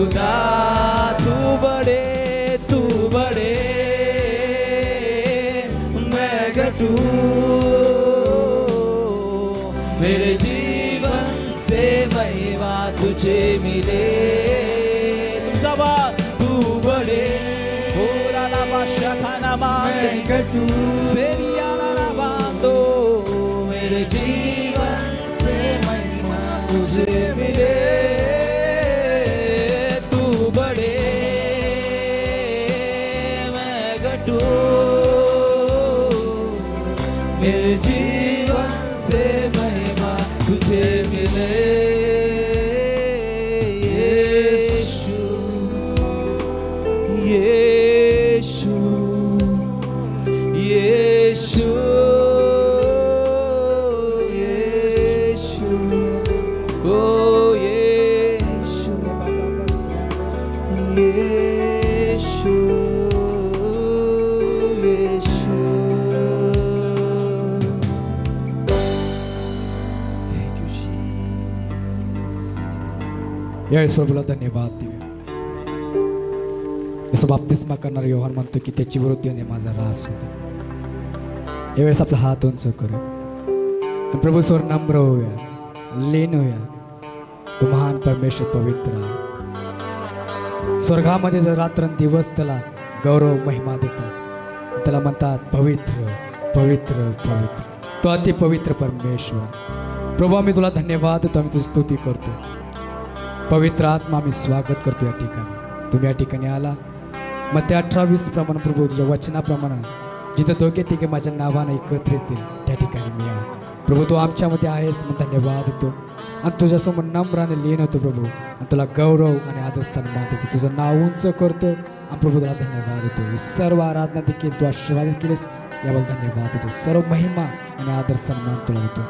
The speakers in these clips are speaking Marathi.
lugar. perdi. यावेळेस प्रभूला धन्यवाद देऊया जसं बाप्तिस्मा करणारा योहान म्हणतो की त्याची वृत्ती आणि माझा रास होते. यावेळेस आपला हात उंच करू. प्रभू स्वर नम्र होऊया लीन होऊया. तो महान परमेश्वर पवित्र स्वर्गामध्ये जर रात्र दिवस त्याला गौरव महिमा देतात त्याला म्हणतात पवित्र पवित्र पवित्र. तो अति पवित्र परमेश्वर. प्रभू आम्ही तुला धन्यवाद देतो आम्ही तुझी स्तुती करतो. पवित्र आत्मा आम्ही स्वागत करतो या ठिकाणी. तुम्ही या ठिकाणी आला. मग ते अठरावीस वीस प्रभू तुझ्या वचनाप्रमाणे जिथं दोघे तिघे माझ्या नावानं एकत्र येतील त्या ठिकाणी मी आहे. प्रभू तू आमच्यामध्ये आहेस मग धन्यवाद देतो. आणि तुझ्यासमोर नम्राने लीन होतो प्रभू. आणि तुला गौरव आणि आदर सन्मान देतो. तुझं नाव उंच करतो. आणि प्रभू तुला धन्यवाद देतो. ही सर्व आराधना देखील तू आशीर्वादित केलीस. याबद्दल धन्यवाद देतो. सर्व महिमा आणि आदर सन्मान तुला होतो.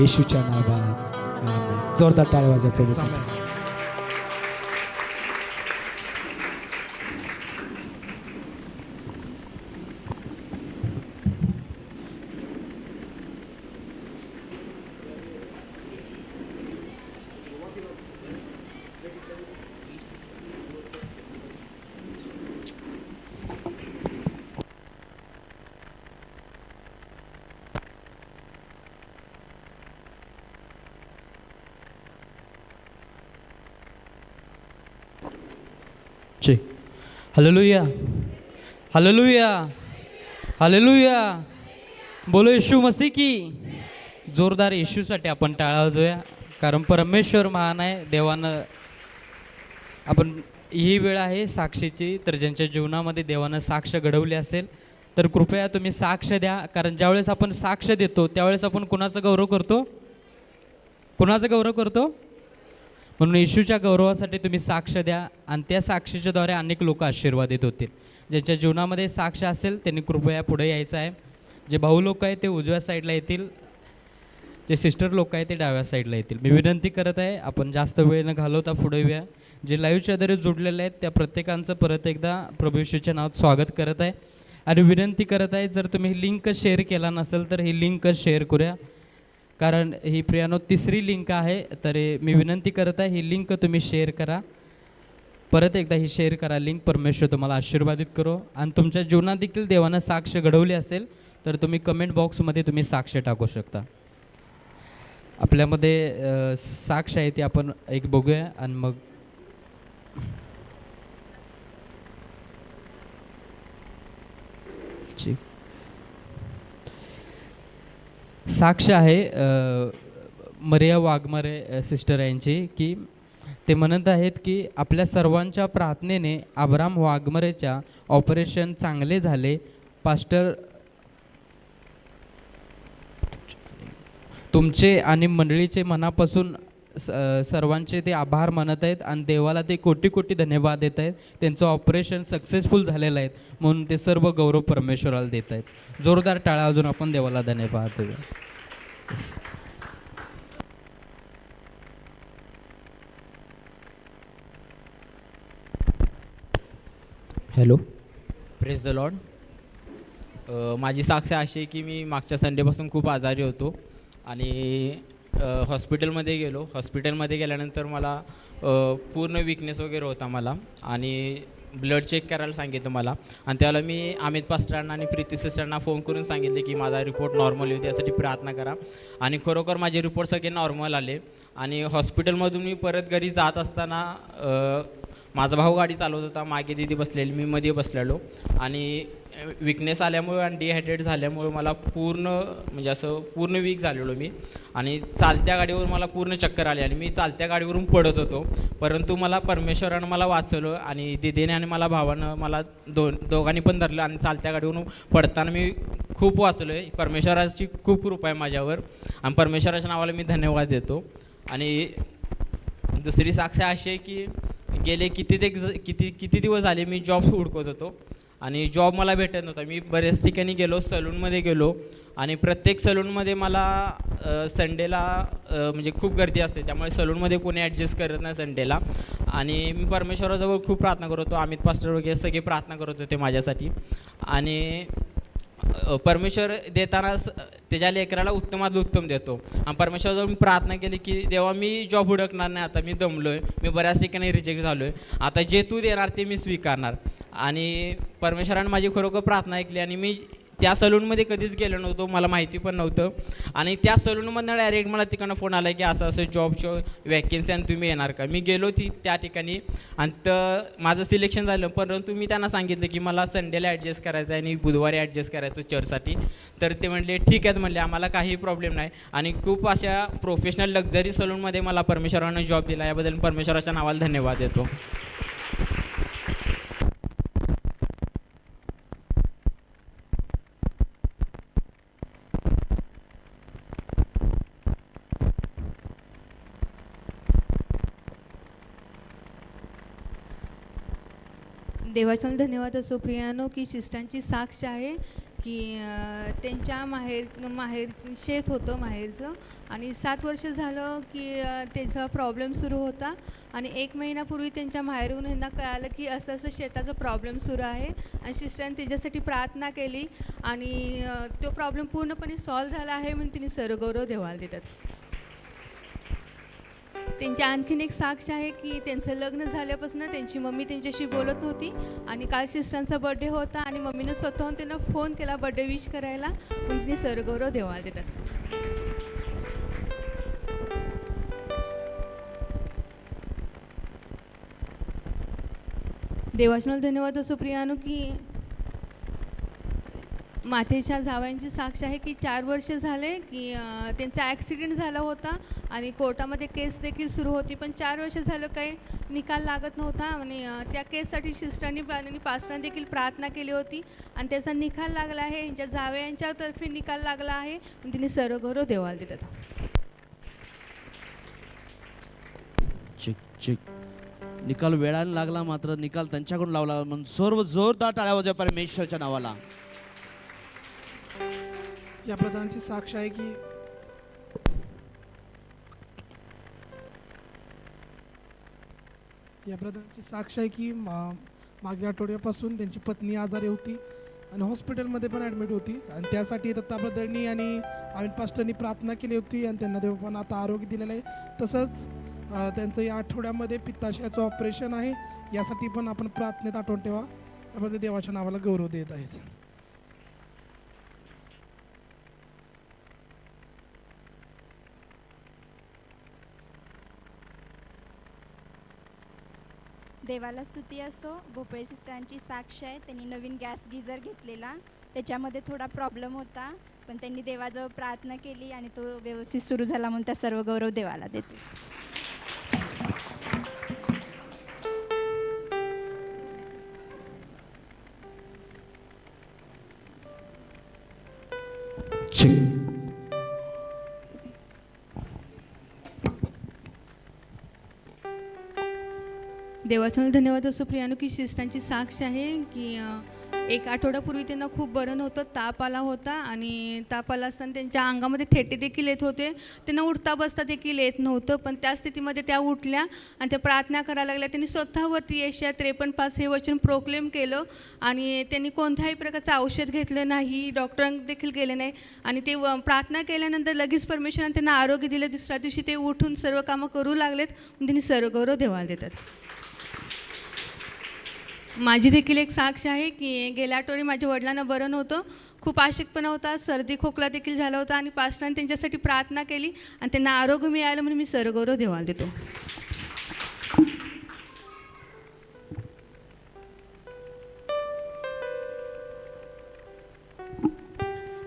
येशूच्या नावात. जोरदार टाळ्या प्रभू. हललुया हललुया हललुया बोलो येशू मसी की जोरदार येशूसाठी आपण टाळा वाजूया कारण परमेश्वर महान आहे देवानं आपण ही वेळ आहे साक्षीची. तर ज्यांच्या जीवनामध्ये देवानं साक्ष घडवली असेल तर कृपया तुम्ही साक्ष द्या. कारण ज्यावेळेस आपण साक्ष देतो त्यावेळेस आपण कुणाचा गौरव करतो? कुणाचा गौरव करतो? म्हणून येशूच्या गौरवासाठी तुम्ही साक्ष द्या आणि त्या साक्षीच्याद्वारे अनेक लोक आशीर्वादित होतील. ज्यांच्या जीवनामध्ये साक्ष असेल त्यांनी कृपया पुढे यायचं आहे. जे भाऊ लोक आहेत ते उजव्या साईडला येतील. जे सिस्टर लोक आहेत ते डाव्या साईडला येतील. मी विनंती करत आहे आपण जास्त वेळ न घालवता पुढे येऊया. जे लाईव्हच्या दरे जोडलेले आहेत त्या प्रत्येकांचं परत एकदा प्रभू येशूच्या नावात स्वागत करत आहे. आणि विनंती करत आहे जर तुम्ही लिंक शेअर केला नसेल तर ही लिंक शेअर करूया. कारण ही प्रियानो तिसरी लिंक आहे तरी मी विनंती करत आहे ही लिंक तुम्ही शेअर करा. परत एकदा ही शेअर करा लिंक परमेश्वर तुम्हाला आशीर्वादित करो. आणि तुमच्या जीवनात देखील देवानं साक्ष घडवली असेल तर तुम्ही कमेंट बॉक्समध्ये तुम्ही साक्ष टाकू शकता. आपल्यामध्ये साक्ष आहे ती आपण एक बघूया आणि मग ठीक साक्ष आहे मरिया वाघमारे सिस्टर यांची की ते म्हणत आहेत की आपल्या सर्वांच्या प्रार्थनेने आबराम वाघमरेच्या ऑपरेशन चांगले झाले. पास्टर तुमचे आणि मंडळीचे मनापासून स- सर्वांचे ते आभार मानत आहेत आणि देवाला ते कोटी कोटी धन्यवाद देत आहेत. त्यांचं ऑपरेशन सक्सेसफुल झालेलं आहे. म्हणून ते सर्व गौरव परमेश्वराला देत आहेत. जोरदार टाळा अजून आपण देवाला धन्यवाद देऊया. Yes. Hello praise the Lord uh, माझी साक्ष अशी आहे की मी मागच्या संडेपासून खूप आजारी होतो. आणि हॉस्पिटलमध्ये गेलो. हॉस्पिटलमध्ये गेल्यानंतर मला पूर्ण विकनेस वगैरे होता मला आणि ब्लड चेक करायला सांगितलं मला. आणि त्याला मी अमित पास्टरांना आणि प्रीती सिस्टरांना फोन करून सांगितले की माझा रिपोर्ट नॉर्मल येऊ त्यासाठी प्रार्थना करा. आणि खरोखर माझे रिपोर्ट सगळे नॉर्मल आले. आणि हॉस्पिटलमधून मी परत घरी जात असताना माझा भाऊ गाडी चालवत होता मागे दिदी बसलेली मी मध्ये बसलेलो. आणि विकनेस आल्यामुळे आणि डिहायड्रेट झाल्यामुळे मला पूर्ण म्हणजे असं पूर्ण वीक झालेलो मी. आणि चालत्या गाडीवर मला पूर्ण चक्कर आली आणि मी चालत्या गाडीवरून पडत होतो. परंतु मला परमेश्वरानं मला वाचवलं आणि दिदीने आणि मला भावानं मला दोन दोघांनी पण धरलं आणि चालत्या गाडीवरून पडताना मी खूप वाचलो आहे परमेश्वराची खूप कृपा आहे माझ्यावर. आणि परमेश्वराच्या नावाला मी धन्यवाद देतो. आणि दुसरी साक्ष अशी आहे की गेले किती ते किती किती दिवस झाले मी जॉब हुडकत होतो आणि जॉब मला भेटत नव्हता. मी बऱ्याच ठिकाणी गेलो सलूनमध्ये गेलो. आणि प्रत्येक सलूनमध्ये मला संडेला म्हणजे खूप गर्दी असते. त्यामुळे सलूनमध्ये कोणी ॲडजस्ट करत नाही संडेला आणि मी परमेश्वराजवळ खूप प्रार्थना करत होतो. अमित पास्टर वगैरे सगळे प्रार्थना करत होते माझ्यासाठी. आणि परमेश्वर देताना त्याच्या लेकराला उत्तमात उत्तम देतो. आणि परमेश्वरजवळ मी प्रार्थना केली की देवा मी जॉब हुडकणार नाही आता मी दमलो आहे मी बऱ्याच ठिकाणी रिजेक्ट झालो आहे आता जे तू देणार ते मी स्वीकारणार. आणि परमेश्वरानं माझी खरोखर प्रार्थना ऐकली आणि मी त्या सलूनमध्ये कधीच गेलो नव्हतो मला माहिती पण नव्हतं. आणि त्या सलूनमधनं डायरेक्ट मला तिकडनं फोन आला की असं असं जॉबचं वॅकेन्सी आणि तुम्ही येणार का? मी गेलो ती त्या ठिकाणी. आणि तर माझं सिलेक्शन झालं परंतु मी त्यांना सांगितलं की मला संडेला ॲडजस्ट करायचं आहे आणि बुधवारी ॲडजस्ट करायचं चर्चसाठी तर ते म्हणले ठीक आहेत म्हणले आम्हाला काही प्रॉब्लेम नाही. आणि खूप अशा प्रोफेशनल लक्झरी सलूनमध्ये मला परमेश्वरानं जॉब दिला. याबद्दल परमेश्वराच्या नावाला धन्यवाद देतो. देवाच्या धन्यवाद असो प्रियानो की शिष्टांची साक्ष आहे की त्यांच्या माहेर माहेर शेत होतं माहेरचं. आणि सात वर्ष झालं की त्याचा प्रॉब्लेम सुरू होता. आणि एक महिन्यापूर्वी त्यांच्या माहेरून यांना कळालं की असं असं शेताचा प्रॉब्लेम सुरू आहे. आणि सिस्टरने त्याच्यासाठी प्रार्थना केली. आणि तो प्रॉब्लेम पूर्णपणे सॉल्व्ह झाला आहे म्हणून तिने सरगौरव देवाला देतात. त्यांची आणखीन एक साक्ष आहे की त्यांचं लग्न झाल्यापासून त्यांची मम्मी त्यांच्याशी बोलत होती आणि काल सिस्टरांचा बड्डे होता आणि मम्मीनं स्वतःहून त्यांना फोन केला बड्डे विश करायला. म्हणून सरगौरव देवाला देतात. देवाशनाला धन्यवाद असो प्रियानो की मातेच्या जावयांची साक्ष आहे की चार वर्ष झाले की त्यांचा ॲक्सिडेंट झाला होता आणि कोर्टामध्ये केस देखील सुरू होती. पण चार वर्ष झालं काही निकाल लागत नव्हता आणि त्या केससाठी शिस्टांनी आणि पास्टांनी देखील प्रार्थना केली होती आणि त्याचा निकाल लागला आहे. यांच्या जावयांच्यातर्फे निकाल लागला आहे. आणि तिने सर्वगौरव देवाला देतात चिक चिक. निकाल वेळाने लागला मात्र निकाल त्यांच्याकडून लावला. म्हणून सर्व जोरदार टाळ्या परमेश्वरच्या नावाला. या प्रधानाची साक्ष आहे की या प्रधानाची साक्ष आहे की मा- मागील आठवड्यापासून त्यांची पत्नी आजारी होती आणि हॉस्पिटलमध्ये पण ॲडमिट होती. आणि त्यासाठी दत्ता ब्रदरनी आणि अमित पास्टरनी प्रार्थना केली होती आणि त्यांना देव पण आता आरोग्य दिलेलं आहे. तसंच त्यांचं या आठवड्यामध्ये पित्ताशयाचं ऑपरेशन आहे. यासाठी पण आपण प्रार्थनेत आठवण ठेवा. याबद्दल देवाच्या नावाला गौरव देत आहेत. देवाला स्तुती असो भोपळे सिस्टरांची साक्ष आहे त्यांनी नवीन गॅस गिझर घेतलेला. त्याच्यामध्ये थोडा प्रॉब्लेम होता पण त्यांनी देवाजवळ प्रार्थना केली आणि तो व्यवस्थित सुरू झाला म्हणून त्या सर्व गौरव देवाला देते. देवाच्याला धन्यवाद असो प्रियानो की सिस्टांची साक्ष आहे की एक आठवड्यापूर्वी त्यांना खूप बरं नव्हतं ताप आला होता आणि ताप आला असताना त्यांच्या अंगामध्ये थेटे देखील येत होते. त्यांना उठता बसता देखील येत नव्हतं पण त्या स्थितीमध्ये त्या उठल्या आणि त्या प्रार्थना करायला लागल्या. त्यांनी स्वतःवरती यशया त्रेपन्न पाच हे वचन प्रोक्लेम केलं आणि त्यांनी कोणत्याही प्रकारचं औषध घेतलं नाही डॉक्टरांदेखील गेले नाही आणि ते व- प्रार्थना केल्यानंतर लगेच परमेश्वराने त्यांना आरोग्य दिलं. दुसऱ्या दिवशी ते उठून सर्व कामं करू लागलेत. त्यांनी सर्व गौरव देवाला देतात. माझी देखील एक साक्ष आहे की गेल्या आठवडी माझ्या वडिलांना बरं नव्हतं. खूप आशिकपणा होता सर्दी खोकला देखील झाला होता आणि पास्टरांनी त्यांच्यासाठी प्रार्थना केली आणि त्यांना आरोग्य मिळालं म्हणून मी सरगौरव देवाला देतो.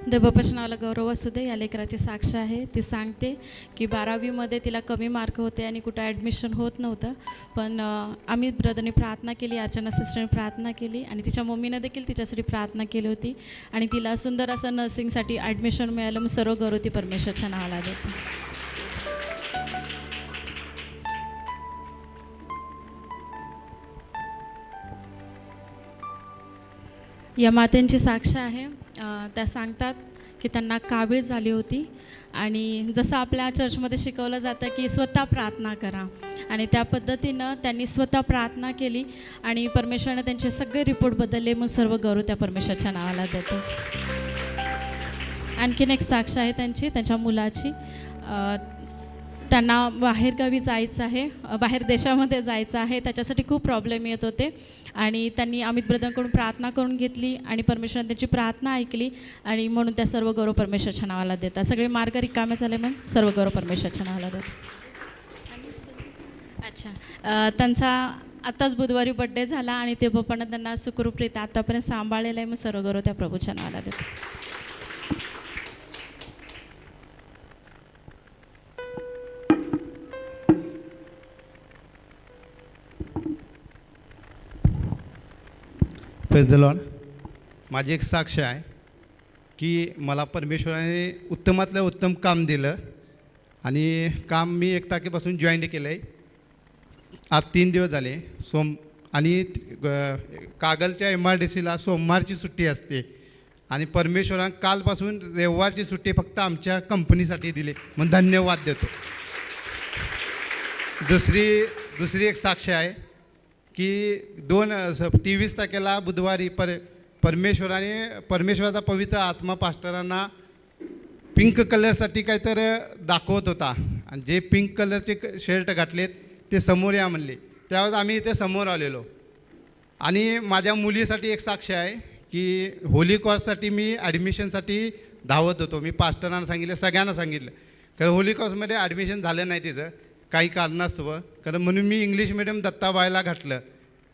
देवबापाच्या नावाला गौरव असू दे या लेकराची साक्ष आहे. ती सांगते की बारावीमध्ये तिला कमी मार्क होते आणि कुठं ॲडमिशन होत नव्हतं. पण आम्ही ब्रदरने प्रार्थना केली अर्चना सिस्टरने प्रार्थना केली आणि तिच्या मम्मीनं देखील तिच्यासाठी प्रार्थना केली होती. आणि तिला सुंदर असं नर्सिंगसाठी ॲडमिशन मिळालं. मग सर्व गौरव ती परमेश्वरच्या नावाला देते. या मात्यांची साक्ष आहे. त्या सांगतात की त्यांना कावीळ झाली होती आणि जसं आपल्या चर्चमध्ये शिकवलं जातं की स्वतः प्रार्थना करा. आणि त्या पद्धतीनं त्यांनी स्वतः प्रार्थना केली आणि परमेश्वरनं त्यांचे सगळे रिपोर्ट बदलले. मग सर्व गौरव त्या परमेश्वरच्या नावाला देतो. आणखीन एक साक्ष आहे त्यांची त्यांच्या मुलाची. त्यांना बाहेरगावी जायचं आहे बाहेर देशामध्ये जायचं आहे त्याच्यासाठी खूप प्रॉब्लेम येत होते. आणि त्यांनी अमित ब्रदरकडून प्रार्थना करून घेतली आणि परमेश्वराने त्यांची प्रार्थना ऐकली आणि म्हणून त्या सर्व गौरव परमेश्वरच्या नावाला देतात. सगळे मार्ग रिकामे झाले म्हणून सर्व गौरव परमेश्वरच्या नावाला देतात. अच्छा. त्यांचा आत्ताच बुधवारी बड्डे झाला आणि ते पप्पांना त्यांना सुखरूपरीत्या आत्तापर्यंत सांभाळलेलं आहे मग सर्व गौरव त्या प्रभूच्या नावाला देतात. प्रेस द लॉर्ड माझी एक साक्ष आहे की मला परमेश्वराने उत्तमातलं उत्तम काम दिलं आणि काम मी एक तारखेपासून जॉईन केलं आहे आज तीन दिवस झाले. सोम आणि कागलच्या एम आर डी सीला सोमवारची सुट्टी असते आणि परमेश्वरान कालपासून रविवारची सुट्टी फक्त आमच्या कंपनीसाठी दिली. मग धन्यवाद देतो. दुसरी दुसरी एक साक्ष आहे. की दोन तेवीस तारखेला बुधवारी पर परमेश्वराने परमेश्वराचा पवित्र आत्मा पास्टरांना पिंक कलरसाठी काहीतरी दाखवत होता. आणि जे पिंक कलरचे क- शर्ट घातलेत ते समोर या म्हणले. त्यावेळेस आम्ही इथे समोर आलेलो. आणि माझ्या मुलीसाठी एक साक्ष आहे की होली कॉर्ससाठी मी ॲडमिशनसाठी धावत होतो. मी पास्टरांना सांगितलं सगळ्यांना सांगितलं. कारण होली कॉर्समध्ये ॲडमिशन झालं नाही तिचं. काही कारणास्तव. कारण म्हणून मी इंग्लिश मिडियम दत्ताबाईला घातलं.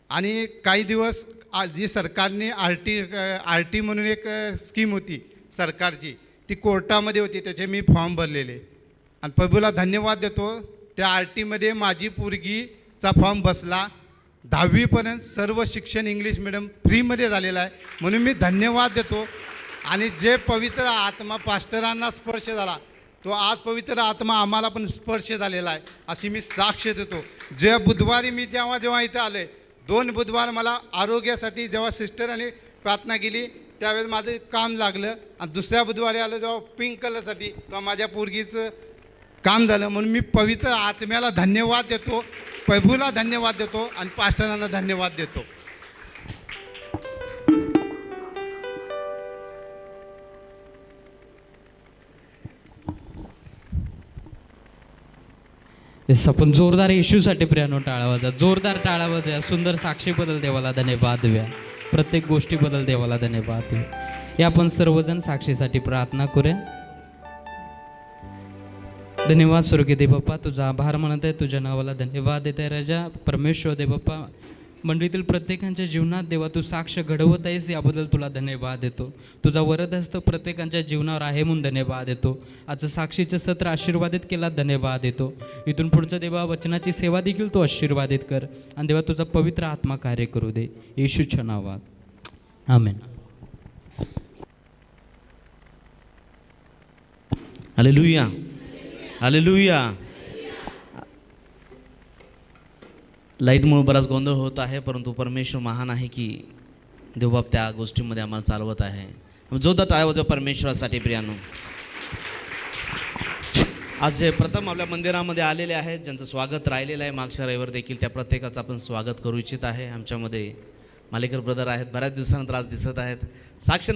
आणि काही दिवस आ- जी सरकारने आर टी आर टी म्हणून एक स्कीम होती सरकारची ती कोर्टामध्ये होती त्याचे मी फॉर्म भरलेले. आणि प्रभूला धन्यवाद देतो. त्या आर टीमध्ये माझी पोरगीचा फॉर्म बसला. दहावीपर्यंत सर्व शिक्षण इंग्लिश मिडियम फ्रीमध्ये झालेलं आहे. म्हणून मी धन्यवाद देतो. आणि जे पवित्र आत्मा पास्टरांना स्पर्श झाला तो आज पवित्र आत्मा आम्हाला पण स्पर्श झालेला आहे अशी मी साक्ष देतो. जेव्हा बुधवारी मी जेव्हा जेव्हा इथे आले दोन बुधवार मला आरोग्यासाठी जेव्हा सिस्टरांनी प्रार्थना केली त्यावेळेस माझं काम लागलं. आणि दुसऱ्या बुधवारी आलं जेव्हा पिंक कलरसाठी तेव्हा माझ्या पोरगीचं काम झालं. म्हणून मी पवित्र आत्म्याला धन्यवाद देतो प्रभूला धन्यवाद देतो आणि पास्टरांना धन्यवाद देतो. येस आपण जोरदार येशूसाठी प्रियानो टाळा वाजा. जोरदार टाळा वाजा. सुंदर साक्षीबद्दल देवाला धन्यवाद द्या. प्रत्येक गोष्टीबद्दल देवाला धन्यवाद देऊ या आपण सर्वजण साक्षीसाठी प्रार्थना करूया. धन्यवाद स्वर्गीय दे बाप्पा तुझा आभार म्हणत आहे. तुझ्या नावाला धन्यवाद देत आहे राजा. परमेश्वर दे बाप्पा मंडळीतील प्रत्येकांच्या जीवनात देवा तू साक्ष घडवत आहेस याबद्दल तुला धन्यवाद देतो. तुझा वरद हस्त प्रत्येकांच्या जीवनावर आहे म्हणून धन्यवाद देतो. आजचं साक्षीचं सत्र आशीर्वादित केला धन्यवाद देतो. इथून पुढचं देवा वचनाची सेवा देखील तू आशीर्वादित कर. आणि देवा तुझा पवित्र आत्मा कार्य करू दे. येशूच्या नावात. आमेन. हालेलुया हालेलुया लाईटमुळे बराच गोंधळ होत आहे परंतु परमेश्वर महान आहे की देवबाब त्या गोष्टीमध्ये आम्हाला चालवत आहे. जोरदार टाळ्या वाजवा परमेश्वरासाठी प्रियानो. आज जे प्रथम आपल्या मंदिरामध्ये आलेले आहेत ज्यांचं स्वागत राहिलेलं आहे मागच्या रविवार देखील त्या प्रत्येकाचं आपण स्वागत करू इच्छित आहे. आमच्यामध्ये मालेकर ब्रदर आहेत बऱ्याच दिवसानंतर आज दिसत आहेत. साक्ष